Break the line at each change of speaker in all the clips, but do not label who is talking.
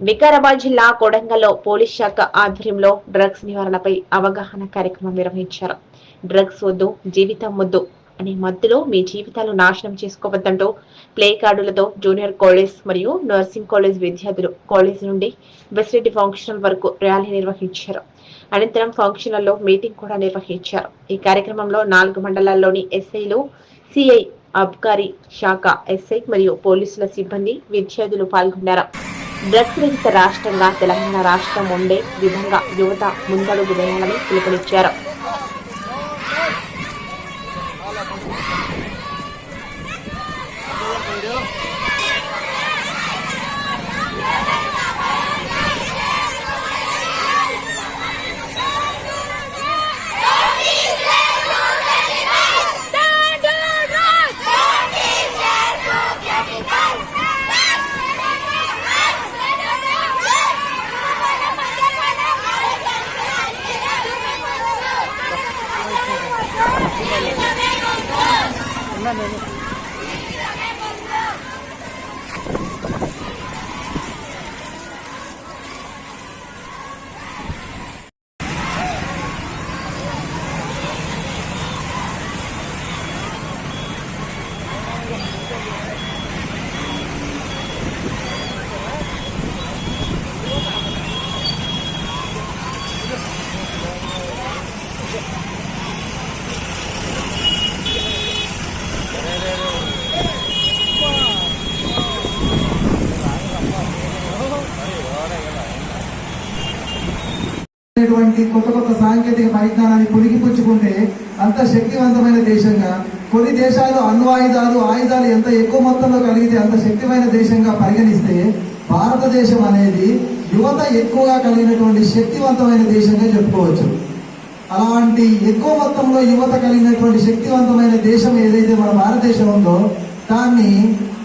వికారాబాద్ జిల్లా కొడంగల్లో పోలీస్ శాఖ ఆధ్వర్యంలో డ్రగ్స్ నివారణపై అవగాహన కార్యక్రమం నిర్వహించారు. డ్రగ్స్ వద్దు జీవితం వద్దు అనే మధ్యలో మీ జీవితాలు నాశనం చేసుకోవద్దంటూ ప్లే కార్డులతో జూనియర్ కాలేజ్ మరియు నర్సింగ్ కాలేజ్ విద్యార్థులు కాలేజ్ నుండి బెసిలిటీ ఫంక్షనల్ వరకు ర్యాలీ నిర్వహించారు. అనంతరం ఫంక్షన్లలో మీటింగ్ కూడా నిర్వహించారు. ఈ కార్యక్రమంలో నాలుగు మండలాల్లోని ఎస్ఐలు సిఐ అబ్కారీ శాఖ ఎస్ఐ మరియు పోలీసుల సిబ్బంది విద్యార్థులు పాల్గొన్నారు. డ్రగ్స్ రహిత రాష్ట్రంగా తెలంగాణ రాష్ట్రం ఉండే విధంగా యువత ముందడుగు వేయాలని పిలుపునిచ్చారు. 那没问。
అనేటువంటి కొత్త కొత్త సాంకేతిక పరిజ్ఞానాన్ని పులిగిపుచ్చుకుంటే అంత శక్తివంతమైన దేశంగా కొన్ని దేశాలు అణ్వాయుధాలు ఆయుధాలు ఎంత ఎక్కువ మొత్తంలో కలిగితే అంత శక్తిమైన దేశంగా పరిగణిస్తే భారతదేశం అనేది యువత ఎక్కువగా కలిగినటువంటి శక్తివంతమైన దేశంగా చెప్పుకోవచ్చు. అలాంటి ఎక్కువ మొత్తంలో యువత కలిగినటువంటి శక్తివంతమైన దేశం ఏదైతే మన భారతదేశం ఉందో దాన్ని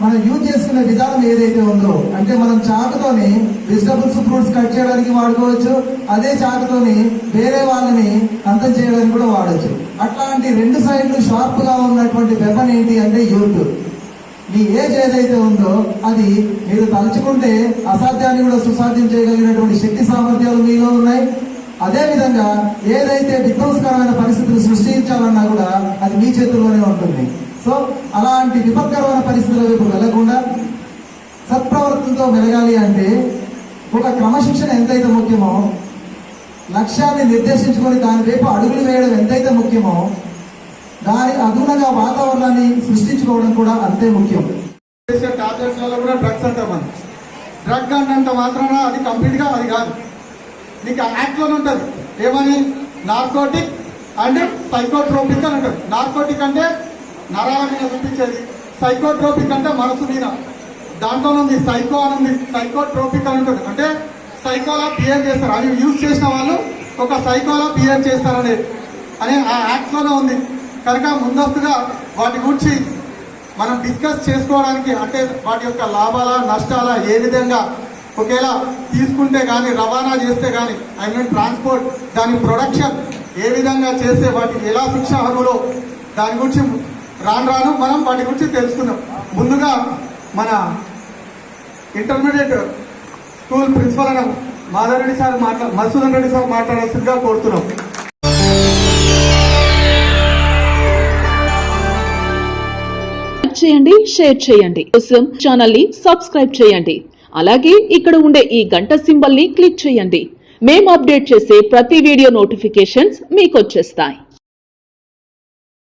మనం యూజ్ చేసుకునే విధానం ఏదైతే ఉందో అంటే మనం చాకుతోని వెజిటబుల్స్ ఫ్రూట్స్ కట్ చేయడానికి వాడుకోవచ్చు అదే చాకుతోని వేరే వాళ్ళని అంతం చేయడానికి కూడా వాడచ్చు. అట్లాంటి రెండు సైడ్లు షార్ప్గా ఉన్నటువంటి వెపన్ ఏంటి అంటే యూత్. మీ ఏజ్ ఏదైతే ఉందో అది మీరు తలుచుకుంటే అసాధ్యాన్ని కూడా సుసాధ్యం చేయగలిగినటువంటి శక్తి సామర్థ్యాలు మీలో ఉన్నాయి. అదేవిధంగా ఏదైతే విధ్వంసకరమైన పరిస్థితులు సృష్టించాలన్నా కూడా అది మీ చేతుల్లోనే ఉంటుంది. సో అలాంటి విపత్కరమైన పరిస్థితుల వైపు వెళ్ళకుండా సత్ప్రవర్తనతో మెలగాలి అంటే ఒక క్రమశిక్షణ ఎంతైతే ముఖ్యమో లక్ష్యాన్ని నిర్దేశించుకొని దాని వైపు అడుగులు వేయడం ఎంతైతే ముఖ్యమో దాని అనుగుణంగా వాతావరణాన్ని సృష్టించుకోవడం కూడా అంతే ముఖ్యం.
చేసే టాబ్లెట్స్ వల్ల కూడా డ్రగ్స్ అంటాం మనం. డ్రగ్ అంటే మాత్రాన అది కంప్లీట్గా అది కాదు. నీకు యాక్ట్లోనే ఉంటుంది. ఏమని? నార్కోటిక్ అండ్ సైకోట్రోపిక్ అని ఉంటుంది. నార్కోటిక్ అంటే నరాల మీద చూపించేది సైకోట్రోపిక్ అంటే మనసు మీద. దాంట్లో ఉంది సైకో అని ఉంది సైకోట్రోపిక్ అని ఉంటుంది అంటే సైకోలా బిహేవ్ చేస్తారు. అవి యూజ్ చేసిన వాళ్ళు ఒక సైకోలా బిహేవ్ చేస్తారనే అని ఆ యాక్ట్లోనే ఉంది. కనుక ముందస్తుగా వాటి గురించి మనం డిస్కస్ చేసుకోవడానికి అంటే వాటి యొక్క లాభాల నష్టాల ఏ విధంగా ఒకవేళ తీసుకుంటే కానీ రవాణా చేస్తే కానీ ఐ మీన్ ట్రాన్స్పోర్ట్ దాని ప్రొడక్షన్ ఏ విధంగా చేస్తే వాటికి ఎలా శిక్ష అర్హులో దాని గురించి రాను రాను మనం వాటి గురించి తెలుసుకుందాం. ముందుగా మన ఇంటర్మీడియట్ స్కూల్ ప్రిన్సిపల్ అయిన మాధవరెడ్డి సార్ మాట్లా మధుసూదన్ రెడ్డి సార్ మాట్లాడాల్సిందిగా కోరుతున్నాం.
చేయండి షేర్ చేయండి. కోసం ఛానల్ని సబ్స్క్రైబ్ చేయండి. అలాగే ఇక్కడ ఉండే ఈ గంట సింబల్ని క్లిక్ చేయండి. మేము అప్డేట్ చేసే ప్రతి వీడియో నోటిఫికేషన్స్ మీకు వచ్చేస్తాయి.